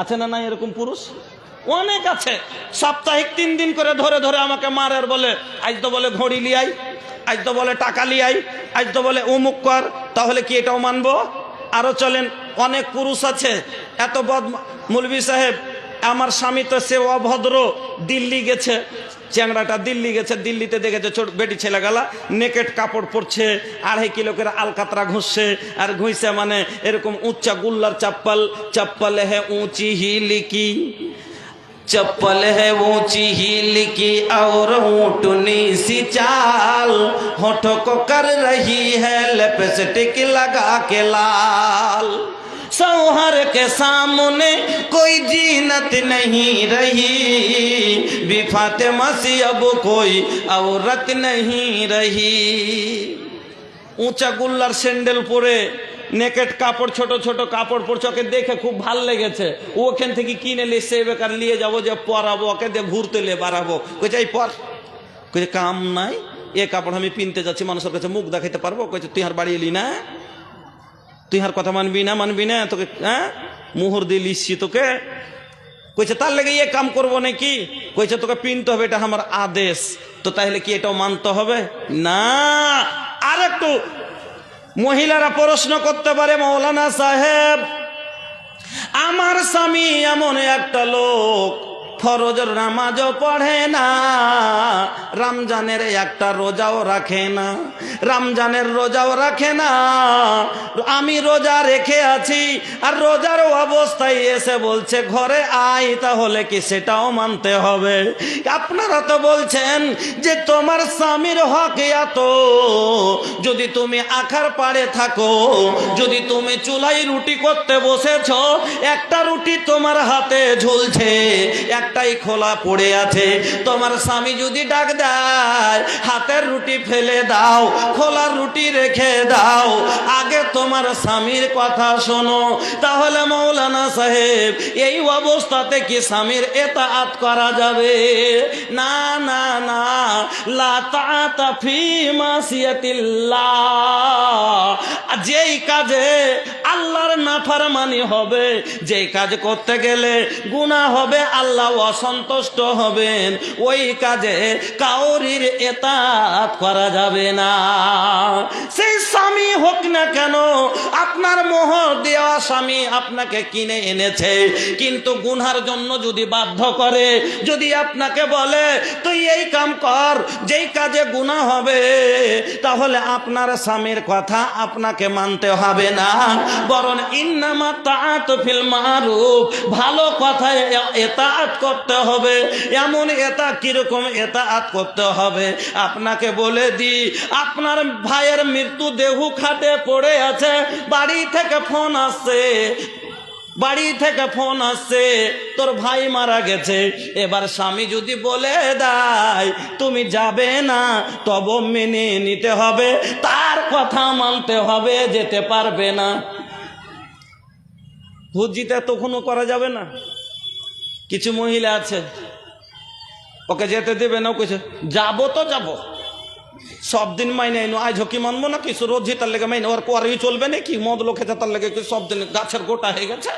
আছে না না এরকম পুরুষ? অনেক আছে। সাপ্তাহিক তিন দিন করে ধরে ধরে আমাকে মারের বলে, আজ তো বলে ঘড়ি লিয়াই আজ তো বলে টাকা লিয়াই আজ তো বলে উমুক কর, তাহলে কি এটাও মানবো? আরও চলেন, অনেক পুরুষ আছে। এত বদ মুলবি সাহেব আমার স্বামী তো সে অভদ্র দিল্লি গেছে চ্যাংড়াটা দিল্লি গেছে দিল্লিতে দেখেছে ছোট বেটি ছেলে গেলা নেকেট কাপড় পরছে আড়াই কিলো করে আলকাতরা ঘুষছে আর ঘুষছে মানে এরকম উচ্চা গুল্লার চাপ্পল চপ্পল হে উঁচি হিলি কি चप्पल है ऊंची हील की और ऊँटनी सी चाल होठों को कर रही है लिपस्टिक लगा के लाल सौहर के सामने कोई जीनत नहीं रही बिफाते मसी अब कोई औरत नहीं रही উঁচা গুল্লার স্যান্ডেল পরে নেকেট কাপড় ছোট ছোট কাপড় পরছে ওকে দেখে খুব ভাল লেগেছে ও ওখান থেকে কিনে নিয়ে সে বেকার নিয়ে যাবো যে পরাবো ওকে দিয়ে ঘুরতে নিয়ে বাড়াবো কইছে এই পর কইছে কাম নাই এ কাপড় আমি পিনতে যাচ্ছি মানুষের কাছে মুখ দেখাইতে পারবো কইছে তুই আর বাড়ি এলি না তুই আর কথা মানবি না মানবি না? তোকে হ্যাঁ? মুহর দিয়ে লিসছি তোকে। কইছে, তার লেগে ইয়ে কাম করব নাকি? কইছে, তোকে পিনতে হবে, এটা আমার আদেশ। তো তাহলে কি এটাও মানতে হবে? না। আর একটু, মহিলারা প্রশ্ন করতে পারে, মৌলানা সাহেব, আমার স্বামী এমন একটা লোক ফরজর নামাজও পড়ে না। রমজানের একটা রোজাও রাখে না। রমজানের রোজাও রাখে না। আমি রোজা রেখে আছি আর রোজার অবস্থায় এসে বলছে, ঘরে আই তাহলে কি সেটাও মানতে হবে? আপনারা তো বলছেন যে, তোমার স্বামীর হক এত। যদি তুমি আখার পাড়ে থাকো, যদি তুমি চুলাই রুটি করতে বসেছ, একটা রুটি তোমার হাতে ঝুলছে একটাই খোলা পড়ে আছে। তোমার স্বামী যদি ডাক দেয়, হাতের রুটি ফেলে দাও, খোলা রুটি রেখে দাও। আগে তোমার স্বামীর কথা শোনো। তাহলে মৌলানা সাহেব, এই অবস্থাতে কি স্বামীর এতাআত করা যাবে? না না না। যেই কাজে আল্লাহর নাফরমানি হবে, যেই কাজ করতে গেলে গুনাহ হবে আল্লাহ অসন্তুষ্ট হবেন ওই কাজে কাউরির এত করা যাবে না। সেই স্বামী হোক না কেন, আপনার মোহর দেওয়া স্বামী আপনাকে কিনে এনেছে। কিন্তু গুনহার জন্য যদি বাধ্য করে, যদি আপনাকে বলে, তুই এই কাম কর, যেই কাজে গুনাহ হবে, তাহলে আপনার স্বামীর কথা আপনাকে মানতে হবে না। বরং ইন্নামা তাআত ফিল মারুফ, ভালো কথায় এতাআত করতে হবে। এমন এটা কীরকম এতাআত করতে হবে? আপনাকে বলে দি আপনার ভাইয়ের মৃত্যু দেহু খাটে পড়ে আছে। বাড়ি থেকে ফোন আসছে। বাড়ি থেকে ফোন আসছে। তোর ভাই মারা গেছে। এবার স্বামী যদি বলে দেয়, তুমি যাবে না, তব মেনে নিতে হবে। তার কথা মানতে হবে, যেতে পারবে না। হুজিতে তখনও করা যাবে না। কিছু মহিলা আছে। ওকে যেতে দেবে না কিছু যাব তো যাব। সব দিন মাইনে আইনো আজ হকি মানবো না কিছু? রোজ তার লেগে মাইনে, ওর কোয়ারি চলবে নাকি? মদ লোক তার লেগে সব দিন গাছের গোটা হয়ে গেছে।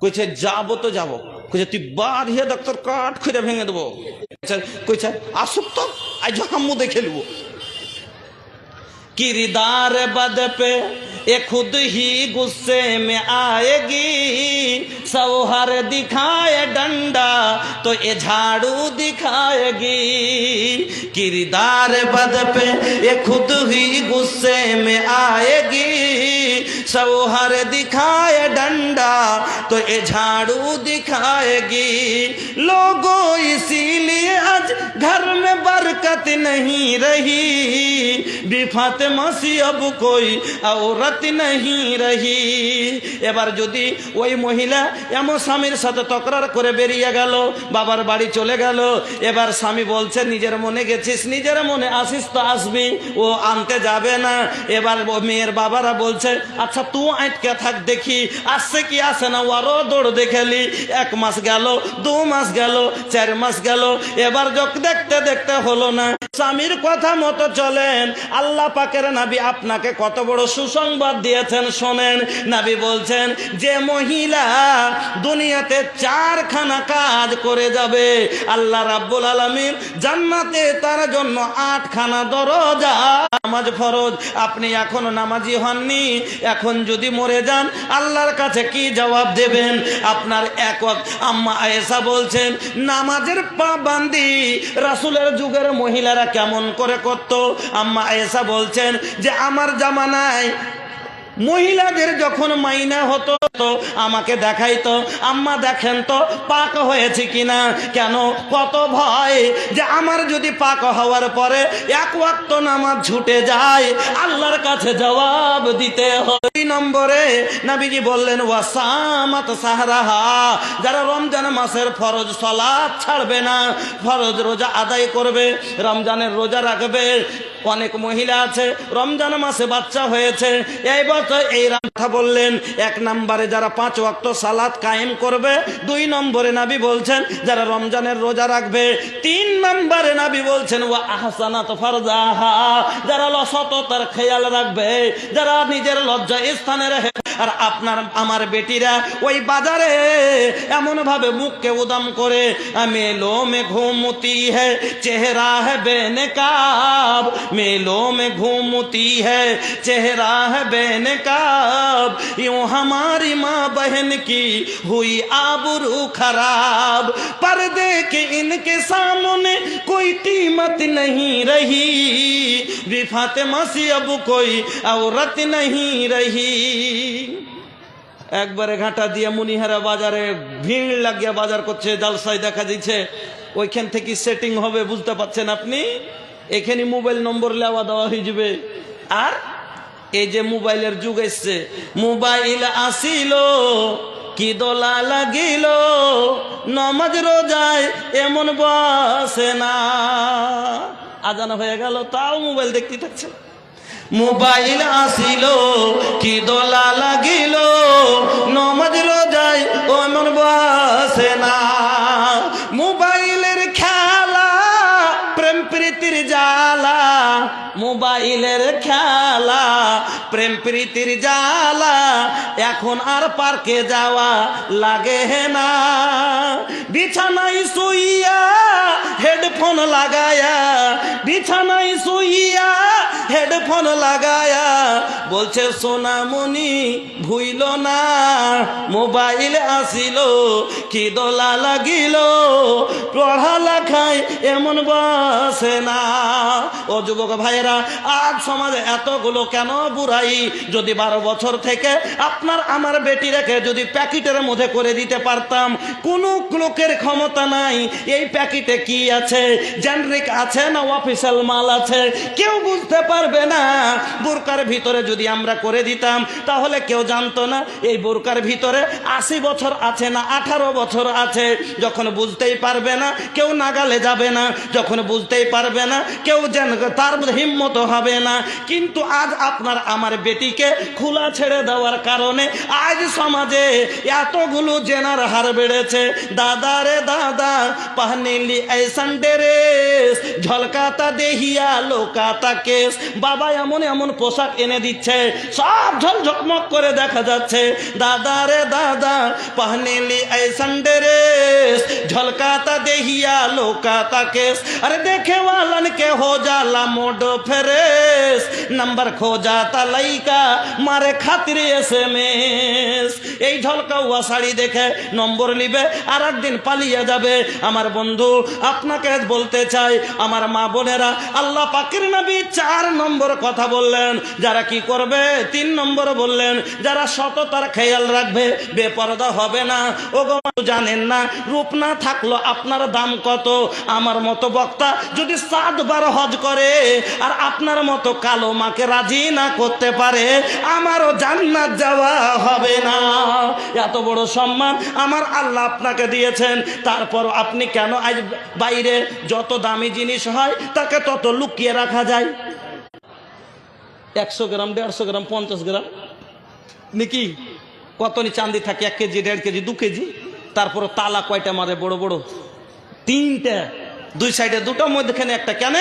কইছে, যাব তো যাব। কইছে, তুই বাড়িয়ে ডাক্তার কাঠ খুঁজে ভেঙে দেবো। কইছে আসুক তো আজ হাম্মু দেখে নেব किरदार बद पे ये खुद ही गुस्से में आएगी। सौहर दिखाए डंडा तो ये झाड़ू दिखाएगी। किरदार बद पे ये खुद ही गुस्से में आएगी। सौहर दिखाए डंडा तो ये झाड़ू दिखाएगी। लोगों इसीलिए आज घर में बरकत नहीं रही। बिफत মাসি আবু কই, আওরাত নাহি রহি। এবার যদি ওই মহিলা এমন স্বামীর সাথে তকরার করে বেরিয়ে গেল, বাবার বাড়ি চলে গেল, এবার স্বামী বলছে, নিজের মনে গেছিস, নিজের মনে আসিস তো আসবি, ও আনতে যাবে না। এবার মেয়ের বাবারা বলছে আচ্ছা তুই আটকে থাক দেখি, আসছে কি আসে না ওরও দৌড় দেখেলি এক মাস গেল, দু মাস গেল, চার মাস গেল, এবার যখন দেখতে দেখতে হলো না। স্বামীর কথা মতো চলেন, আল্লাহ পাকের নাবি আপনাকে কত বড় সুসংবাদ দিয়েছেন শোনেন। নাবি বলছেন, যে মহিলা দুনিয়াতে চারখানা কাজ করে যাবে, আল্লাহ রাব্বুল আলামিন জান্নাতে তার জন্য আটখানা দরজা, নামাজ ফরজ। আপনি এখনও নামাজি হননি, এখন যদি মরে যান, আল্লাহর কাছে কি জবাব দেবেন? আপনার এক ওয়াক্ত আম্মা আয়েশা বলছেন, নামাজের পাবান্দি রাসূলের যুগের মহিলারা কেমন করে করত? আম্মা আয়েশা বলছেন যে আমার জামানায় মহিলাদের যখন মাইনা হতো, তো আমাকে দেখাইতো, আম্মা, দেখেন তো, পাক হয়েছে কিনা? কেন? কত ভয় যে আমার যদি পাক হওয়ার পরে এক ওয়াক্ত নামাজ ছুটে যায়, আল্লাহর কাছে জবাব দিতে হয়। নম্বরে নাবিজি বললেন, ওয়াসামাত সাহারাহা। যারা রমজান মাসের ফরজ সলাদ ছাড়বে না, ফরজ রোজা আদায় করবে, রমজানের রোজা রাখবে। অনেক মহিলা আছে, রমজান মাসে বাচ্চা হয়েছে, এই তো এই কথা বললেন, এক নম্বরে যারা পাঁচ কায়েম করবে, দুই নম্বরে নাবি বলছেন, যারা রমজানের রোজা রাখবে, তিন নম্বরে নাবি বলছেন ও আহসানাত যারা লসততার খেয়াল রাখবে, যারা নিজের লজ্জা স্থানে আর আপনার, আমার বেটিরা ওই বাজারে মুখকে উদাম করে মেলো মে ঘুমতি হে, চেহারা হে বেনেকাব মেলো মে ঘুমতি হে, চেহারা হে বেনে बेनकाब यूं हमारी माँ बहन की हुई आबरू खराब पर्दे के इनके सामने कोई कीमत नहीं रही भी फातिमा सी अब कोई औरत नहीं रही একবারে ঘাটা দিয়ে মুনিহারা বাজারে ভিড় লাগিয়ে বাজার করছে জালসাই দেখা দিচ্ছে ওইখান থেকে সেটিং হবে বুঝতে পারছেন আপনি এখানে মোবাইল নম্বর লেওয়া দেওয়া হয়ে যাবে আর এই যে মোবাইলের যুগ এসছে, মোবাইল আসিল, কি দোলা লাগিল, নমাজ রোজায় এমন বসে না। আজানা হয়ে গেল, তাও মোবাইল দেখতে থাকছে মোবাইল আসিল, কি দোলা লাগিল, নমাজ রোজায় ওমন বসে না। মোবাইলের মোবাইলের খেলা, প্রেম প্রীতির জালা এখন আর পার্কে যাওয়া লাগে না। বিছানায় শুইয়া হেডফোন লাগায়া, বিছানায় শুইয়া হেডফোন লাগায়া বলছে, সোনামণি, ভুইল না, মোবাইল আসিল, কি দোলা লাগিল? পড়া লেখায় এমন বসে না। ও যুবক ভাইরা আজ সমাজে এতগুলো কেন বুড়াই? যদি বারো বছর থেকে আপনার আমার বেটি রেখে যদি প্যাকেটের মধ্যে করে দিতে পারতাম, কোনো লোকের ক্ষমতা নাই। এই প্যাকেটে কি আছে? জেনরিক আছে না অফিসিয়াল মাল আছে? কেউ বুঝতে পারবে না বোরকার ভিতরে যদি আমরা করে দিতাম তাহলে কেউ জানতো না এই বোরকার ভিতরে আশি বছর আছে না আঠারো বছর আছে যখন বুঝতেই পারবে না কেউ নাগালে যাবে না যখন বুঝতেই পারবে না কেউ যেন তার হিম্মত হবে না কিন্তু আজ আপনার আমার বেটিকে খোলা ছেড়ে দেওয়ার কারণে আজ সমাজে এতগুলো জেনার হার বেড়েছে দাদা রে দাদা পাহনিলি ऐसन ড্রেস ঝলকাতা দেহিয়া লোকাতা কেস বাবা এমন এমন পোশাক এনে দিচ্ছে সব ঝল ঝকমক করে দেখা যাচ্ছে দাদা রে দাদা পাহনিলি ऐसन ড্রেস ঝলকাতা দেহিয়া লোকাতা কেস अरे देखे वालन के हो जाला मोड এস নাম্বার খোঁজা তালাইকা, মারে খাতিরে এস এম এস এই ঝলকা উয়া শাড়ি দেখে নম্বর নিবে আর একদিন পালিয়ে যাবে। আমার বন্ধু, আপনাকে বলতে চাই, আমার মা বোনেরা, আল্লাহ পাকির নাবি চার নম্বর কথা বললেন। যারা কি করবে? তিন নম্বর বললেন, যারা সততার খেয়াল রাখবে বেপরদা হবে না। ও জানেন না, রূপ না থাকল আপনার দাম কত? আমার মতো বক্তা যদি সাতবার হজ করে, আর আপনার মতো কাজ কালো মাকে রাজি না করতে পারে, আমারও জান্নাত যাওয়া হবে না। এত বড় সম্মান আমার আল্লাহ আপনাকে দিয়েছেন। তারপর আপনি কেন আজ বাইরে যত দামি জিনিস হয়, তাকে তত লুকিয়ে রাখা যায়? একশো গ্রাম, দেড়শো গ্রাম, পঞ্চাশ গ্রাম? নাকি কত নি চান্দি থাকে, এক কেজি, দেড় কেজি, দু কেজি? তারপর তালা কয়টা মারে, বড় বড়? তিনটা। দুই সাইডে দুটো মধ্যখানে একটা কেন?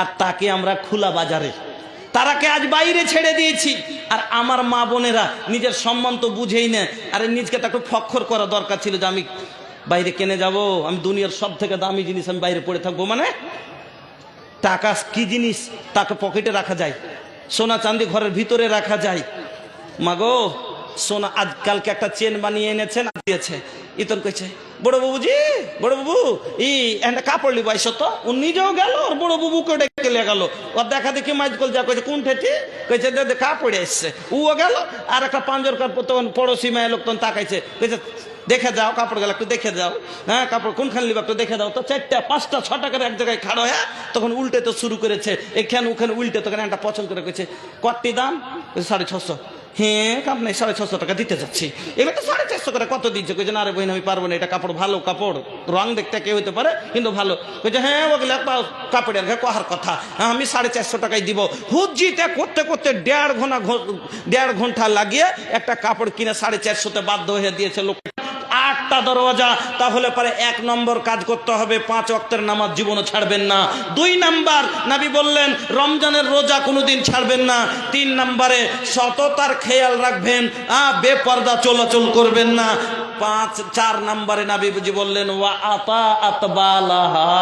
আর তাকে আমরা খোলা বাজারে। তারাকে আজ বাইরে ছেড়ে দিয়েছি। আর আমার মা বোনেরা নিজের সম্মান তো বুঝেই না আরে নিজকে তাকে ফক্ষর করা দরকার ছিল যে আমি বাইরে কেনে যাব, আমি দুনিয়ার সব থেকে দামি জিনিস আমি বাইরে পড়ে থাকব। মানে টাকা কি জিনিস তাকে পকেটে রাখা যায়? সোনা চাঁদি ঘরের ভিতরে রাখা যায়। মাগো, সোনা আজকালকে একটা চেন বানিয়ে এনেছেন দিয়েছে। ইতন কইছে বড় বাবুজি বড় বাবু ই একটা কাপড় লিবাই তো ও নিজেও গেল আর বড় বাবুকে ডেকে লিয়ে গেল? ওর দেখা দেখি মাইজ কল যা কইছে, কোন ঠেটি কইছে, দে দে, কাপড়ে এসছে। ও গেল, আর একটা পাঞ্জর কাপ তখন পড়োশি মায়ের লোক তখন তাকাইছে, কইছে, দেখে যাও, কাপড় গেল, একটু দেখে যাও। হ্যাঁ কাপড় কোনখান লিবা একটু দেখে দাও। তো চারটা, পাঁচটা, ছটা করে এক জায়গায় খাড়ো হ্যাঁ তখন উল্টে তো শুরু করেছে। এখানে, ওখানে উল্টে তখন একটা পছন্দ করে কইছে কটি দাম? সাড়ে ছশো। হ্যাঁ আপনি সাড়ে ছশো টাকা দিতে যাচ্ছি। এবার তো সাড়ে চারশো করে কত দিচ্ছে কইছে, না রে বহিন আমি পারব না, এটা কাপড় ভালো কাপড়। রং দেখতে কে হইতে পারে, কিন্তু ভালো। কইছে হ্যাঁ ওগুলো কাপড়ের ঘা, কহার কথা। আমি সাড়ে চারশো টাকায় দিব। হুজিতে করতে করতে দেড় ঘণ্টা দেড় ঘণ্টা লাগিয়ে একটা কাপড় কিনে সাড়ে চারশোতে বাধ্য হয়ে দিয়েছে লোক আটটা দরওয়াজা, তাহলে পরে এক নম্বর কাজ করতে হবে, পাঁচ অক্তের নামাজ জীবনও ছাড়বেন না। দুই নাম্বার, নাবি বললেন, রমজানের রোজা কোনোদিন ছাড়বেন না। তিন নাম্বারে, সততার খেয়াল রাখবেন, আ, বেপর্দা চলাচল করবেন না। পাঁচ, চার নাম্বারে নাবিজি বললেন, ওয়া আতা আতবালাহা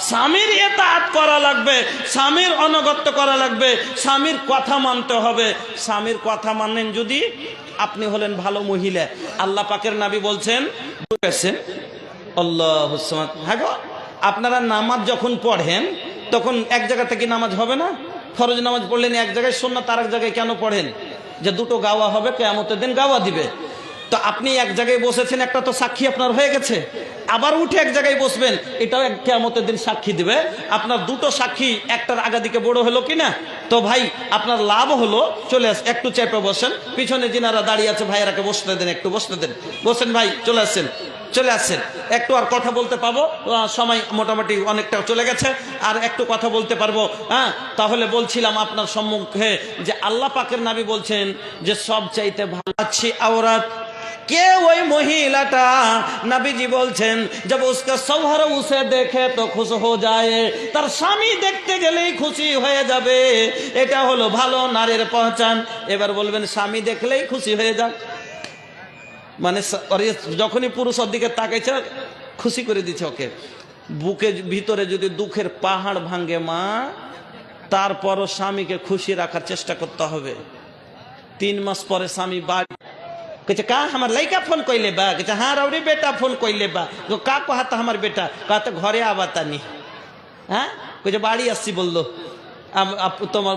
স্বামীর এতাত করা লাগবে, স্বামীর অনগত্য করা লাগবে, স্বামীর কথা মানতে হবে। স্বামীর কথা মানেন যদি আপনি হলেন ভালো মহিলা। আল্লাহ পাকের নাবি বলছেন হ্যাঁ আপনারা নামাজ যখন পড়েন, তখন এক জায়গা থেকে নামাজ হবে না? ফরজ নামাজ পড়লেন এক জায়গায় সন্না তার এক জায়গায় কেন পড়েন? যে দুটো গাওয়া হবে, কেয়ামতের দিন গাওয়া দিবে। তো আপনি এক জায়গায় বসেছেন, একটা তো সাক্ষী আপনার হয়ে গেছে। আবার উঠে এক জায়গায় বসবেন, এটাও এক কেয়ামতের দিন সাক্ষী দিবে। আপনার দুটো সাক্ষী, একটার আগা দিকে বড় হলো কিনা? তো ভাই, আপনার লাভ হলো, চলে আস, একটু চেপে বসেন। পিছনে যিনারা দাঁড়িয়ে আছে, ভাইয়ারাকে বসতে দেন, একটু বসতে দেন। বসেন ভাই, চলে আসছেন চলে আসছেন একটু আর কথা বলতে পাবো সময় মোটামুটি অনেকটা চলে গেছে। আর একটু কথা বলতে পারব হ্যাঁ? তাহলে বলছিলাম আপনার সম্মুখে যে আল্লাহ পাকের নাবি বলছেন যে সব চাইতে ভালো আছি আওরাত। কে ওই মহিলাটা? নাবিজি বলছেন যাব উসকে সবহর উসে দেখে তো খুশ হো যায়। তার স্বামী দেখতে গেলেই খুশি হয়ে যাবে। এটা হলো ভালো নারীর পহচান। এবার বলবেন, স্বামী দেখলেই খুশি হয়ে যাক। মানে যখনই পুরুষ ওর দিকে তাকাইছে, খুশি করে দিছে ওকে। বুকে ভিতরে যদি দুঃখের পাহাড় ভাঙ্গে মা, তারপরও স্বামীকে খুশি রাখার চেষ্টা করতে হবে। তিন মাস পরে স্বামী বাড়ি कहते का हमार लड़का फोन कैले बा कहते हाँ रौरी बेटा फोन कैले बा तो का कहा था हमार बेटा कहा तो घरे आवा तानी हाँ कहते बाड़ी अस्सी बोल दो তোমার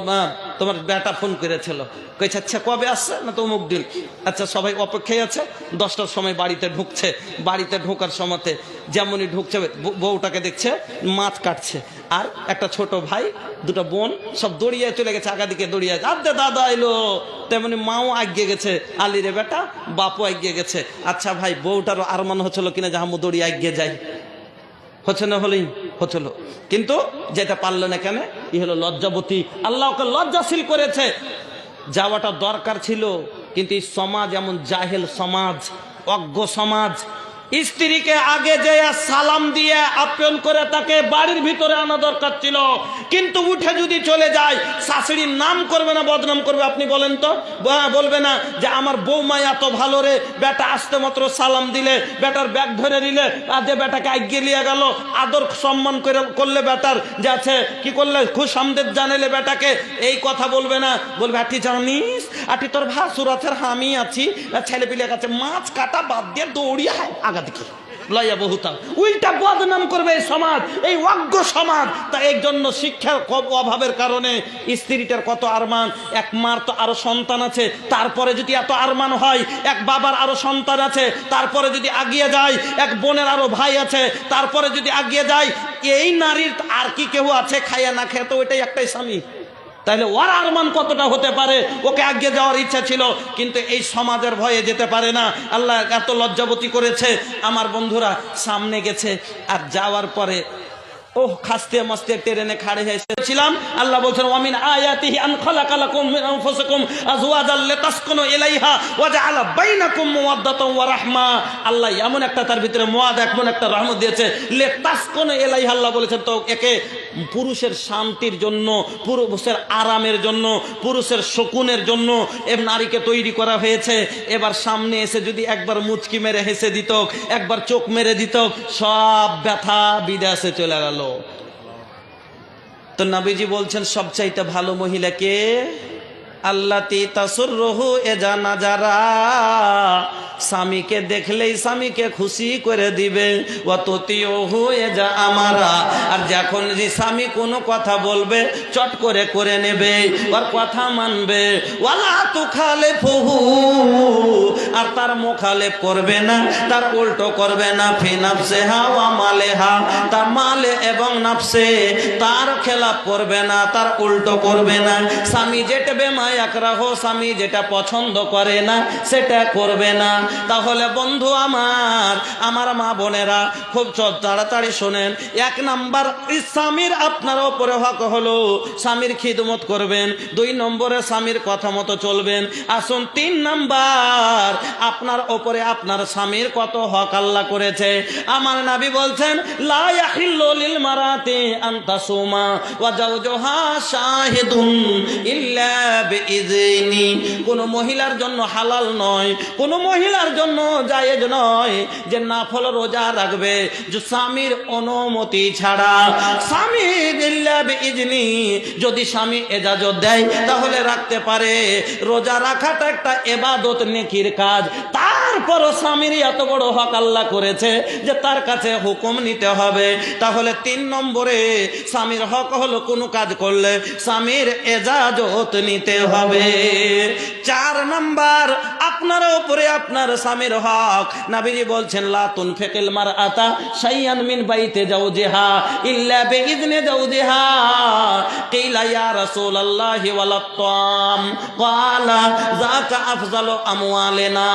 তোমার বেটা ফোন করেছিল। কইছে আচ্ছা কবে আসছে? না তো অমুক দিন। আচ্ছা সবাই অপেক্ষায় আছে। দশটার সময় বাড়িতে ঢুকছে। বাড়িতে ঢোকার সময়তে যেমনই ঢুকছে বউ- বউটাকে দেখছে, মাছ কাটছে। আর একটা ছোট ভাই, দুটো বোন সব দড়িয়ে চলে গেছে আগা দিকে দড়িয়ে আদে দাদা এলো। তেমনি মাও আগিয়ে গেছে। আলি রে বেটা, বাপও আগিয়ে গেছে। আচ্ছা ভাই, বউটারও আর মনে হচ্ছিল কিনা যে হামু দড়িয়ে আগিয়ে যায়। হচ্ছে না হলেই হচ্ছিল কিন্তু যেটা পারল না কেন? ই হলো লজ্জাবতী। আল্লাহ ওকে লজ্জাশীল করেছে। যাওয়াটা দরকার ছিল, কিন্তু এই সমাজ এমন জাহেল সমাজ, অজ্ঞ সমাজ স্ত্রীকে আগে যে সালাম দিয়ে আপ্যায়ন করে তাকে বাড়ির ভিতরে আনা দরকার ছিল। কিন্তু উঠে যদি চলে যায় শাশুড়ির নাম করবে না, বদনাম করবে, আপনি বলেন তো? বলবে না যে, আমার বৌমা এত ভালো রে, বেটা আসতে মাত্র সালাম দিলে, বেটার ব্যাগ ধরে নিলে আদে বেটাকে আগে নিয়ে গেল, আদর সম্মান করে, করলে বেটার যে আছে কি করলে? খুশ আমদের জানালে বেটাকে, এই কথা বলবে না। বলবে, আটি জানিস, আটি তোর ভাসুর আছে, আর আমি আছি। ছেলেপিলের কাছে মাছ কাটা বাদ দিয়ে দৌড়িয়ে হায় আগা দিকে লইয়া বহুতাম উল্টা বদনাম করবে সমাজ, এই অজ্ঞ সমাজ। তা এই জন্য শিক্ষার অভাবের কারণে স্ত্রীটার কত আরমান, এক মার তো আরও সন্তান আছে, তারপরে যদি এত আরমান হয়, এক বাবার আরও সন্তান আছে, তারপরে যদি আগিয়ে যায়, এক বোনের আরও ভাই আছে, তারপরে যদি আগিয়ে যায়, এই নারীর আর কি কেউ আছে খাইয়া না খেয়ে তো ওইটাই একটাই স্বামী। তাহলে ওর আরমান কতটা হতে পারে? ওকে আগে যাওয়ার ইচ্ছা ছিল, কিন্তু এই সমাজের ভয়ে যেতে পারে না। আল্লাহ এত লজ্জাবতী করেছে। আমার বন্ধুরা, সামনে গেছে, আর যাওয়ার পরে ওহ, খাস্তে মাস্তে ট্রেনে খাড়ে হয়েছিলাম আল্লাহ বলছেন, ওয়ামিন আয়াতিহি আন খালাকালাকুম মিন আনফুসিকুম লিতাসকুনু ইলাইহা বাইনাকুম ওয়া রাহমা। আল্লাহ এমন একটা তার ভিতরে মুয়াদ এমন একটা রহমত দিয়েছে, লিতাসকুনু ইলাইহা। আল্লাহ বলেছেন, তো একে পুরুষের শান্তির জন্য, পুরুষের আরামের জন্য, পুরুষের শকুনের জন্য এ নারীকে তৈরি করা হয়েছে। এবার সামনে এসে যদি একবার মুচকি মেরে হেসে দিত, একবার চোখ মেরে দিত, সব ব্যথা বিদেশে চলে গেল। তো নাবিজি বলছেন সবচাইতে ভালো মহিলাকে আল্লাহ তাসুর রহু এ জানা যারা স্বামীকে দেখলেই স্বামীকে খুশি করে দিবে। অততি হয়ে যা আমারা। আর যখন যে স্বামী কোনো কথা বলবে, চট করে করে নেবে। ওর কথা মানবে। ওয়ালা তু খালে ফহু আর তার মোখালেপ করবে না, তার উল্টো করবে না। ফি নাফসে হা ওয়া মালে হা। তার মালে এবং নাফসে তার খেলাপ করবে না, তার উল্টো করবে না। স্বামী যেটা বেমায়াক রাহো, স্বামী যেটা পছন্দ করে না, সেটা করবে না। তাহলে বন্ধু আমার আমার মা বোনেরা খুব তাড়াতাড়ি শোনেন। এক নাম্বার স্বামীর আপনার ওপরে হক হলো। স্বামীর খিদমত করবেন, দুই নম্বরে স্বামীর কথা মতো চলবেন। আসুন, তিন নাম্বার, আপনার ওপরে আপনার স্বামীর কত হক আল্লাহ করেছে। আমার নাবি বলছেন কোন মহিলার জন্য হালাল নয়, কোন মহিলার জন্য জায়েজ নয় যে নাফল রোজা রাখবে যে স্বামীর অনুমতি ছাড়া। স্বামী ইজনি যদি স্বামী এজাজত দেয় তাহলে রাখতে পারে। রোজা রাখাটা একটা এবাদত নেকির কাজ। তারপরও স্বামীর এত বড় হক আল্লাহ করেছে যে তার কাছে হুকুম নিতে হবে। তাহলে তিন নম্বরে স্বামীর হক হলো কোনো কাজ করলে স্বামীর এজাজত নিতে হবে। চার নাম্বার, আপনার উপরে আপনার স্বামীর হক। নাবিজি বলছেন লাতুন ফেকেল মার আতা সাইয়ান মিন বাইতে যাও জেহা ইল্লা বেইজনে যাও জেহা কিলা, ইয়া রাসূলুল্লাহি ওয়ালাত্তাম ক্বালা, যাকা আফজালু আমওয়ালিনা।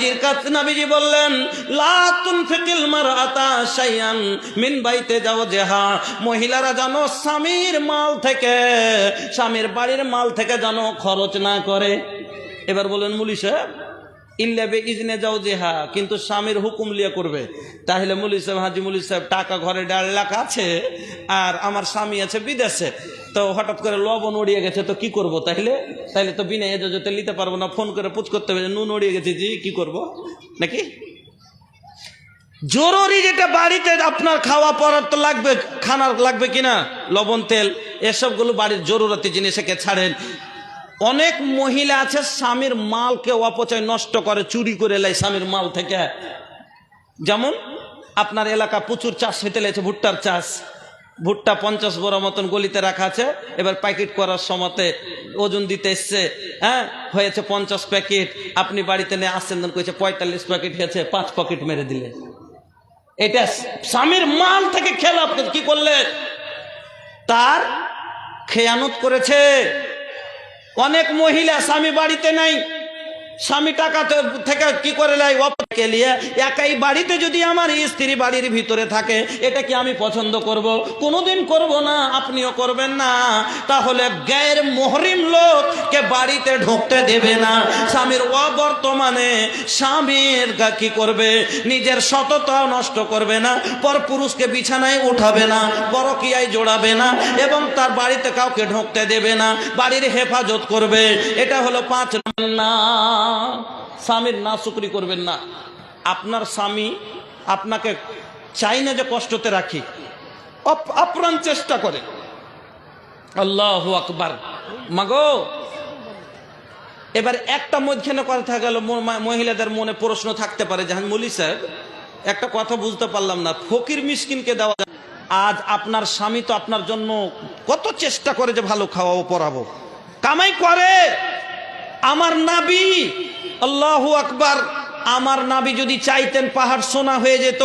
নবীজির কাছে নবীজি বললেন, লা তুনফিকিল মারআতা শাইয়ান মিন বাইতে যাও মহিলারা জানো স্বামীর মাল থেকে, স্বামীর বাড়ির মাল থেকে জানো খরচ না করে। এবার বলেন মুলি সাহেব ইল্লাবে ইজনে যাও যে হা কিন্তু স্বামীর হুকুম লিয়ে করবে। তাহলে মুলি সাহেব, হাজি মুলি সাহেব, টাকা ঘরে দেড় লাখ আছে, আর আমার স্বামী আছে বিদেশে। তো হঠাৎ করে লবণ উড়িয়ে গেছে, তো কি করব তাহলে তাহলে তো বিনা এজাজতে নিতে পারব না, ফোন করে পুচ করতে হবে নুন উড়িয়ে গেছে, জি, কি করব? নাকি? জরুরি যেটা বাড়িতে আপনার খাওয়া পড়ার তো লাগবে, খানার লাগবে কিনা? লবণ, তেল, এসবগুলো বাড়ির জরুরতি জিনিসকে ছাড়েন। অনেক মহিলা আছে, স্বামীর মালকে অপচয় নষ্ট করে, চুরি করে লাই স্বামীর মাল থেকে। যেমন আপনার এলাকা প্রচুর চাষ হইতে লেগেছে, ভুট্টার চাষ। ভুট্টা পঞ্চাশ বড় মতন গলিতে রাখা আছে। এবার প্যাকেট করার সময়তে ওজন দিতে এসছে হ্যাঁ? হয়েছে পঞ্চাশ প্যাকেট। আপনি বাড়িতে নিয়ে আসছেন কইছে পঁয়তাল্লিশ প্যাকেট হয়েছে, পাঁচ প্যাকেট মেরে দিলে। এটা স্বামীর মাল থেকে খেলা আপনি কি করলে? তার খেয়ানত করেছে। অনেক মহিলা স্বামী বাড়িতে নাই। স্বামী টাকা থেকে কি করে লাই অপরকে নিয়ে একাই বাড়িতে যদি আমার স্ত্রী বাড়ির ভিতরে থাকে, এটা কি আমি পছন্দ করব? কোনোদিন করব না, আপনিও করবেন না। তাহলে গ্যার মহরিম লোককে বাড়িতে ঢুকতে দেবে না। স্বামীর অবর্তমানে স্বামীর কি করবে? নিজের সততাও নষ্ট করবে না, পর পুরুষকে বিছানায় উঠাবে না, পরকিয়ায় জোড়াবে না, এবং তার বাড়িতে কাউকে ঢুকতে দেবে না, বাড়ির হেফাজত করবে। এটা হলো পাঁচ না স্বামীর না শুকরি করবেন না। আপনার স্বামী আপনাকে চাই না যে কষ্টতে রাখি। আপ্রাণ চেষ্টা করে। আল্লাহ আকবার। মাগো, এবার একটা মধ্যখানে কথা গেল মহিলাদের মনে প্রশ্ন থাকতে পারে, জাহান মলি সাহেব, একটা কথা বুঝতে পারলাম না, ফকির মিসকিনকে দেওয়া। আজ আপনার স্বামী তো আপনার জন্য কত চেষ্টা করে যে ভালো খাওয়াবো পড়াবো। কামাই করে। আমার নাবি আল্লাহ আকবার আমার নাবি যদি চাইতেন পাহাড় সোনা হয়ে যেত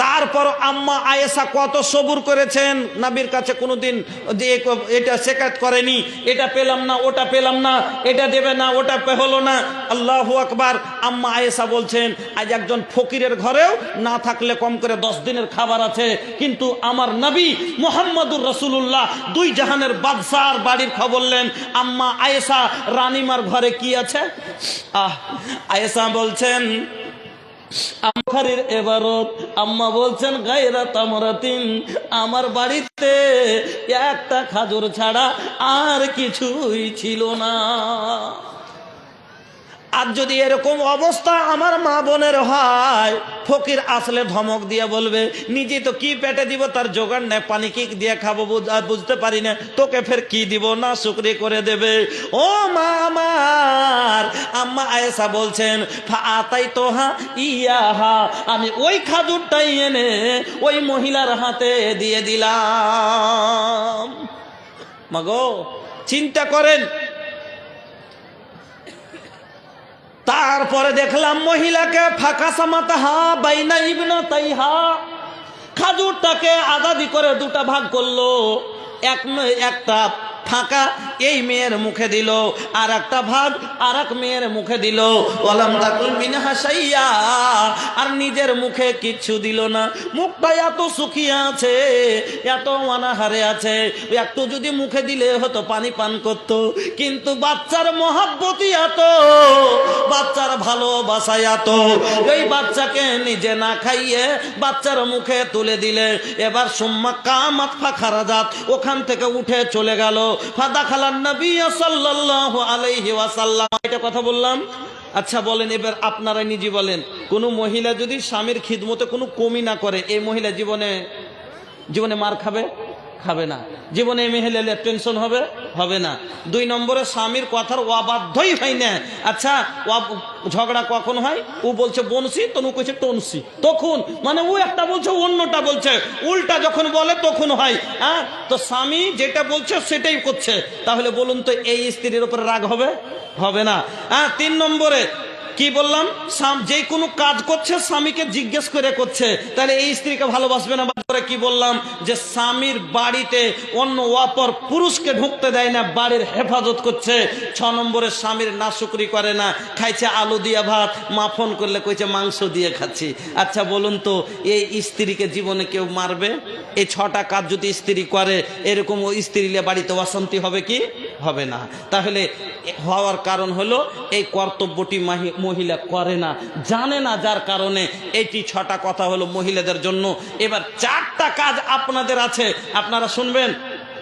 তারপর আম্মা আয়েশা কত সবুর করেছেন? নাবির কাছে কোনোদিন যে এ- এটা শেখাত করেনি, এটা পেলাম না, ওটা পেলাম না, এটা দেবে না, ওটা হলো না। আল্লাহ আকবার, আম্মা আয়েশা বলছেন, আজ একজন ফকিরের ঘরেও না থাকলে কম করে দশ দিনের খাবার আছে। কিন্তু আমার নবী মোহাম্মদুর রসুল্লাহ দুই জাহানের বাদশার বাড়ির খবর বললেন আম্মা আয়েশা রানিমার ঘরে কি আছে? আহ, আয়েশা বলছেন আম্মা বলছেন আমার বাড়িতে একটা খাজুর ছাড়া আর কিছুই ছিল না। আর যদি এরকম অবস্থা আমার মা বোনের হয়, ফকির আসলে ধমক দিয়ে বলবে, নিজে তো কি পেটে দিব, তার জোগাড় নেই, পানি কি দিয়ে খাব বুঝতে পারি না, তোকে ফের কি দিব, না শুকরি করে দেবে। ও মা আমার, আম্মা আয়েশা বলছেন আতাই তোহা ইয়াহা, আমি ওই খাদুরটাই এনে ওই মহিলার হাতে দিয়ে দিলাম। মাগো, চিন্তা করেন তারপরে দেখলাম মহিলাকে ফাঁকা সামাতাহা বাইনা ইবনা তাইহা। খাজুরটাকে আজাদি করে দুটা ভাগ করল। এক একটা ফাঁকা এই মেয়ের মুখে দিল আর একটা ভাগ আর এক মেয়ের মুখে দিল। ওলাম তাকুল মিনহা সাইয়া আর নিজের মুখে কিচ্ছু দিল না। মুখটা এত সুখিয়ে আছে, এত অনাহারে আছে, একটু যদি মুখে দিলে হতো পানি পান করতো। কিন্তু বাচ্চার মহাব্বতি এত, বাচ্চার ভালোবাসা এত। এই বাচ্চাকে নিজে না খাইয়ে বাচ্চার মুখে তুলে দিলে, এবার সুম্মা কামাত ফাখারা জাত ওখান থেকে উঠে চলে গেল। ফাদা খালান এটা কথা বললাম। আচ্ছা বলেন, এবার আপনারা নিজে বলেন, কোনো মহিলা যদি স্বামীর খিদমতে কোনো কমি না করে, এই মহিলা জীবনে জীবনে মার খাবে? খাবে না। জীবনে মেহেলে টেনশন হবে হবে না। দুই নম্বরে স্বামীর কথার অবাধ্যই হয় না। আচ্ছা ঝগড়া কখন হয়? ও বলছে, বনসি? তনু কইছে, টনসি। তখন? মানে ও একটা বলছে অন্যটা বলছে। উল্টা যখন বলে, তখন হয়। হ্যাঁ তো স্বামী যেটা বলছে, সেটাই করছে। তাহলে বলুন তো, এই স্ত্রীর উপরে রাগ হবে? হবে না। হ্যাঁ তিন নম্বরে কি বললাম? যে কোনো কাজ করছে, স্বামীকে জিজ্ঞেস করে করছে। তাহলে এই স্ত্রীকে ভালোবাসবে না করে কি বললাম যে স্বামীর বাড়িতে অন্য অপর পুরুষকে ঢুকতে দেয় না, বাড়ির হেফাজত করছে। ছ নম্বরে স্বামীর নাশুকরি করে না, খাইছে আলু দিয়ে ভাত, মা ফোন করলে কইছে, মাংস দিয়ে খাচ্ছি। আচ্ছা বলুন তো, এই স্ত্রীকে জীবনে কেউ মারবে? এই ছটা কাজ যদি স্ত্রী করে, এরকম ও স্ত্রীলে বাড়িতে অশান্তি হবে কি? হবে না। তাহলে হওয়ার কারণ হলো, এই কর্তব্যটি মাহি- মহিলা করে না। জানে না যার কারণে এটি ছটা কথা হলো মহিলাদের জন্য। এবার চারটা কাজ আপনাদের আছে। আপনারা শুনবেন?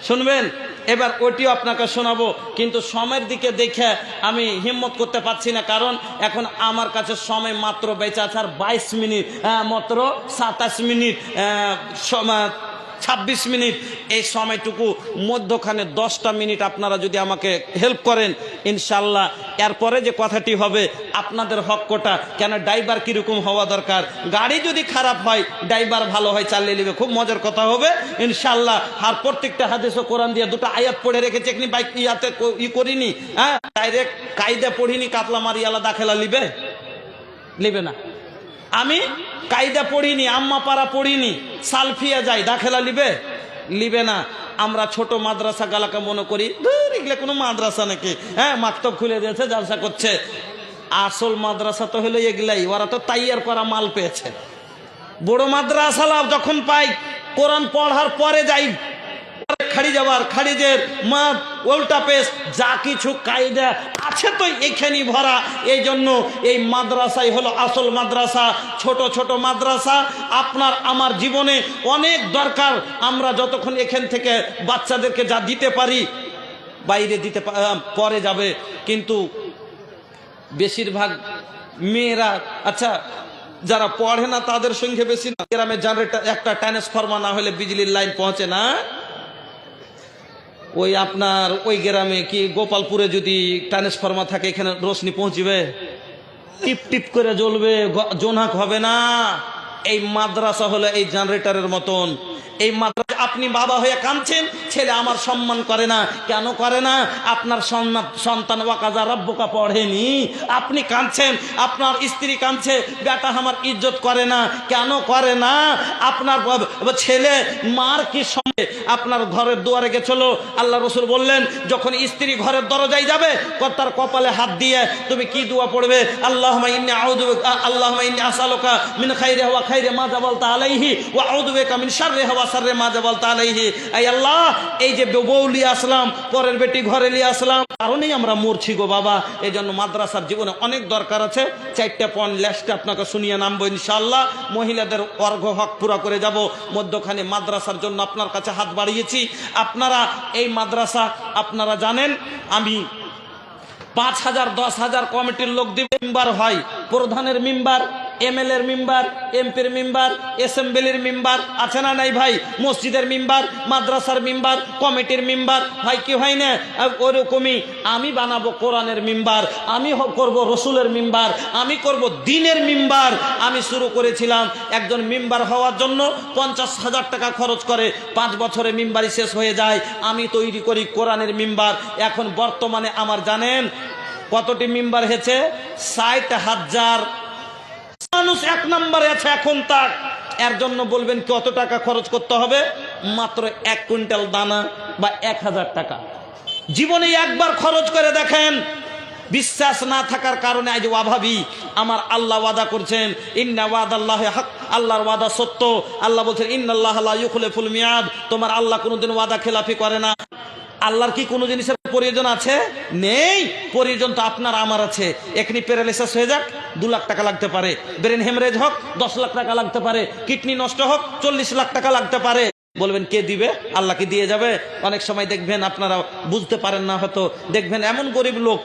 শুনবেন? এবার ওটিও আপনাকে শোনাবো। কিন্তু সময়ের দিকে দেখে আমি হিম্মত করতে পারছি না, কারণ এখন আমার কাছে সময় মাত্র বেঁচে আছে আর বাইশ মিনিট মাত্র সাতাশ মিনিট আহ, সময় ছাব্বিশ মিনিট এই সময়টুকু মধ্যখানে দশটা মিনিট আপনারা যদি আমাকে হেল্প করেন ইনশাল্লাহ। এরপরে যে কথাটি হবে আপনাদের হক্কটা কেন ড্রাইভার কীরকম হওয়া দরকার? গাড়ি যদি খারাপ হয় ড্রাইভার ভালো হয় চালিয়ে নেবে। খুব মজার কথা হবে ইনশাল্লাহ। আর প্রত্যেকটা হাদিস ও কোরআন দিয়ে দুটো আয়াত পড়ে রেখেছে এখনি বাইক ইয়াতে ই করিনি হ্যাঁ? ডাইরেক্ট কায়দা পড়িনি কাতলা মারি আলা দাখেলা লিবে লিবে না। আমি কায়দা পড়িনি আম্মা পাড়া পড়িনি, সালফিয়া যাই, দাখেলা লিবে? লিবে না। আমরা ছোট মাদ্রাসা গালাকে মনে করি এগুলো কোনো মাদ্রাসা নাকি? হ্যাঁ মাকতব খুলে দিয়েছে, জালসা করছে। আসল মাদ্রাসা তো হলো এগুলাই, ওরা তো তাইয়ার করা মাল পেয়েছে। বড় মাদ্রাসালা যখন পাই, কোরআন পড়ার পরে যাই খাড়ি যাবার খাড়িদের মাদ উল্টা পেস যা কিছু কায়দা আছে তো এখানেই ভরা। এই জন্য এই মাদ্রাসাই হলো আসল মাদ্রাসা, ছোট ছোট মাদ্রাসা। আপনার আমার জীবনে অনেক দরকার, আমরা যতক্ষণ এখান থেকে বাচ্চাদেরকে যা দিতে পারি, বাইরে দিতে পরে যাবে। কিন্তু বেশিরভাগ মেয়েরা আচ্ছা যারা পড়ে না তাদের সঙ্গে বেশি না। গ্রামে জেনারেটর একটা ট্রান্সফরমার না হলে বিজলির লাইন পৌঁছে না। ওই আপনার ওই গ্রামে কি গোপালপুরে যদি ট্রান্সফরমার থাকে, এখানে রোশনি পৌঁছবে? টিপ টিপ করে জ্বলবে জোনাক হবে না। এই মাদ্রাসা হলে এই জেনারেটরের মতন। এই মাদ্রাসা আপনি বাবা হয়ে কাঁদছেন, ছেলে আমার সম্মান করে না। কেন করে না? আপনার সন্তান ওয়াকাজা রব্বকা পড়েনি। আপনি কাঁদছেন, আপনার স্ত্রী কাঁদছে, বেটা আমার ইজ্জত করে না। কেন করে না? আপনার ছেলে মার কি সঙ্গে আপনার ঘরের দুয়ারে গেছিল, আল্লাহ রসুল বললেন, যখন স্ত্রী ঘরের দরজায় যাবে তার কপালে হাত দিয়ে, তুমি কি দোয়া পড়বে? আল্লাহ আল্লাহ আসালুকা মিন খাইরে ওয়া খাইরে মা জাবালতা আলাইহি ওয়া আউযু বিকা মিন শাররি ওয়া বাসারে মাঝে বলতে আলাইহি এই আল্লাহ, এই যে বৌলি আসলাম, পরের বেটি ঘরে নিয়ে আসলাম, কারণেই আমরা মরছি গো বাবা। এই জন্য মাদ্রাসার জীবনে অনেক দরকার আছে। চারটা পয়েন্ট লেস্টে আপনাকে শুনিয়ে নামবো ইনশাল্লাহ মহিলাদের অর্ঘ হক পুরা করে যাব। মধ্যখানে মাদ্রাসার জন্য আপনার কাছে হাত বাড়িয়েছি। আপনারা এই মাদ্রাসা, আপনারা জানেন, আমি পাঁচ হাজার, দশ হাজার কমিটির লোক দিবে মেম্বার হয়। প্রধানের মেম্বার এমএল এর মেম্বার এমপির মেম্বার এসেম্বলির মেম্বার, আছে না নাই ভাই? মসজিদের মেম্বার, মাদ্রাসার মেম্বার, কমিটির মেম্বার হয় কি হয় না? ওরকমই আমি বানাবো কোরআনের মেম্বার, আমি করব রসুলের মেম্বার, আমি করব দিনের মেম্বার। আমি শুরু করেছিলাম একজন মেম্বার হওয়ার জন্য পঞ্চাশ হাজার টাকা খরচ করে। পাঁচ বছরে মেম্বারই শেষ হয়ে যায়। আমি তৈরি করি কোরআনের মেম্বার। এখন বর্তমানে আমার জানেন কতটি মেম্বার হয়েছে? ষাট হাজার মানুষ এক নম্বরে আছে, এখন তার। এর জন্য বলবেন কত টাকা খরচ করতে হবে, মাত্র এক কুইন্টাল দানা বা এক হাজার টাকা। জীবনে একবার খরচ করে দেখেন, বিশ্বাস না থাকার কারণে আজ অভাবী আমার আল্লাহ ওয়াদা করছেন, ইন্না ওয়াদ আল্লাহ আল্লাহর ওয়াদা সত্য। আল্লাহ বলছেন, ইন্নাল্লাহ লা ইউখলিফুল মিয়াদ। তোমার আল্লাহ কোনোদিন ওয়াদা খেলাফি করে না। আল্লাহর কি কোনো জিনিসের প্রয়োজন আছে? নেই। প্রয়োজন তো আপনার, আমার আছে। এখনি প্যারালিসিস হয়ে যাক, দু লাখ টাকা লাগতে পারে। ব্রেন হেমরেজ হোক, দশ লাখ টাকা লাগতে পারে। কিডনি নষ্ট হোক, চল্লিশ লাখ টাকা লাগতে পারে। বলবেন, কে দিবে? আল্লাহকে দিয়ে যাবে? অনেক সময় দেখবেন আপনারা বুঝতে পারেন না হয়তো। দেখবেন এমন গরিব লোক,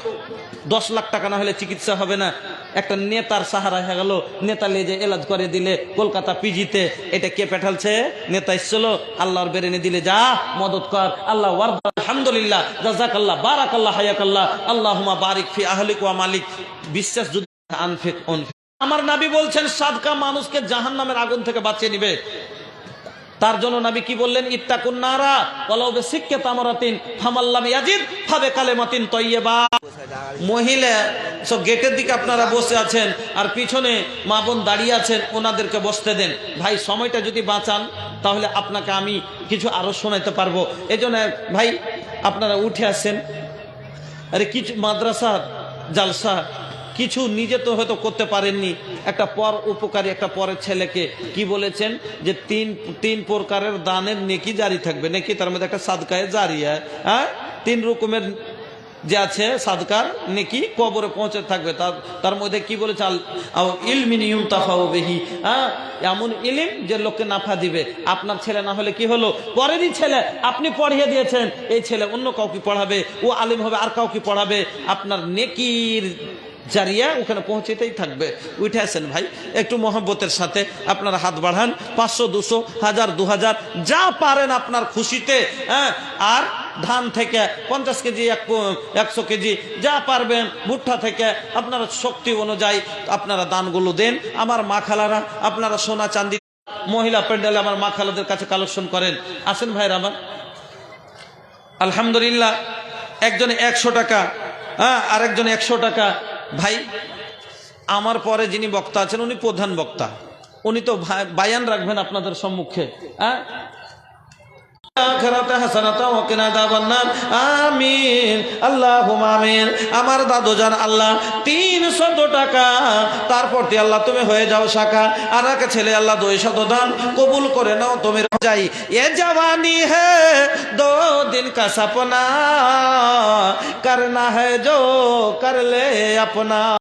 দশ লাখ টাকা না হলে চিকিৎসা হবে না। একটা নেতার সাহারা হয়ে গেল। নেতা লেজে এলাজ করে দিলে কলকাতা পিজিতে, এটা কে পেঠালছে? নেতা এসছিল, আল্লাহর বেরেনে দিলে যা মদত কর। আল্লাহ ওয়ার্দ, আলহামদুলিল্লাহ, জাজাকাল্লাহ বারাক আল্লাহ হায়াক আল্লাহ আল্লাহুমা বারিক ফি আহলিক ওয়া মালিক। বিশ্বাস যদি আনফিক আমার নাবি বলছেন, সাদকা মানুষকে জাহান নামের আগুন থেকে বাঁচিয়ে নিবে। তার জন্য নবী কি বললেন? ইত্তাকুন নারা ওয়ালাউ বিসিক্কে তামারাতিন ফামাল্লাম ইয়াজিদ ফাবে কালেমাতিন তয়্যিবা মহিলা, সব গেটের দিকে আপনারা বসে আছেন আর পিছনে মা বোন দাঁড়িয়ে আছেন, ওনাদেরকে বসতে দেন। ভাই, সময়টা যদি বাঁচান, তাহলে আপনাকে আমি কিছু আরও শোনাতে পারব। এজন্য ভাই, আপনারা উঠে আসেন। আরে, কিছু মাদ্রাসা জালসা কিছু নিজে তো হয়তো করতে পারেননি। একটা পর উপকারী, একটা পরের ছেলেকে কি বলেছেন? যে তিন তিন প্রকারের দানের নেকি জারি থাকবে। নাকি তার মধ্যে একটা সাদকায় জারিয়া হ্যাঁ? তিন রকমের যে আছে, সাদকার, নেকি, কবরে পৌঁছে থাকবে। তার তার মধ্যে কি বলেছে? তাফাও বেহি হ্যাঁ? এমন ইলিম যে লোককে নাফা দিবে। আপনার ছেলে না হলে কি হলো? পরেরই ছেলে আপনি পড়িয়ে দিয়েছেন। এই ছেলে অন্য কাউকে পড়াবে, ও আলিম হবে, আর কাউকে পড়াবে। আপনার নেকির জারিয়া ওখানে পৌঁছেতেই থাকবে। উঠে আসেন ভাই, একটু মহব্বতের সাথে আপনারা হাত বাড়ান, পাঁচশো, দুশো, হাজার, দু হাজার, যা পারেন আপনার খুশিতে হ্যাঁ? আর ধান থেকে পঞ্চাশ কেজি, এক একশো কেজি, যা পারবেন, ভুট্টা থেকে আপনারা শক্তি অনুযায়ী আপনারা দানগুলো দেন। আমার মা খালারা, আপনারা সোনা চান্দি মহিলা প্যান্ডেলে আমার মা খালাদের কাছে কালেকশন করেন। আসেন ভাইরা আমার। আলহামদুলিল্লাহ, একজনে একশো টাকা হ্যাঁ? আরেকজনে একশো টাকা। ভাই, আমার পরে যিনি বক্তা আছেন, উনি প্রধান বক্তা। উনি তো বায়ান রাখবেন আপনাদের সম্মুখে হ্যাঁ? আমার আল্লাহ তুমি হয়ে যাও শাখা। আর এক ছেলে আল্লাহ দান, কবুল করে নাও, তুমি যাই এ জবানি হে, দো দিন কা সপনা করনা হে জো, কর লে আপনা।